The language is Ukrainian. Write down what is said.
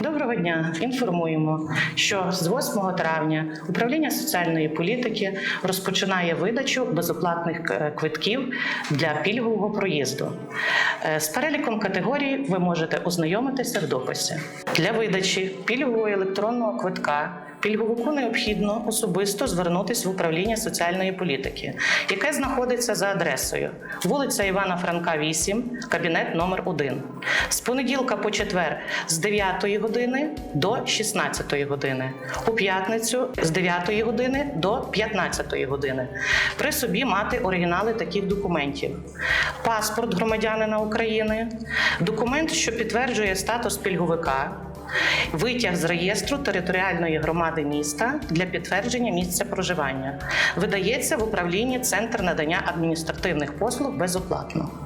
Доброго дня. Інформуємо, що з 8 травня управління соціальної політики розпочинає видачу безоплатних е, квитків для пільгового проїзду. Е, З переліком категорій ви можете ознайомитися в дописі. Для видачі пільгового електронного квитка пільговику необхідно особисто звернутися в управління соціальної політики, яке знаходиться за адресою вулиця Івана Франка, 8, кабінет номер 1. З понеділка по четвер з 9 години до 16 години, у п'ятницю з 9 години до 15 години. При собі мати оригінали таких документів: паспорт громадянина України, документ, що підтверджує статус пільговика. Витяг з реєстру територіальної громади міста для підтвердження місця проживання видається в управлінні Центр надання адміністративних послуг безоплатно.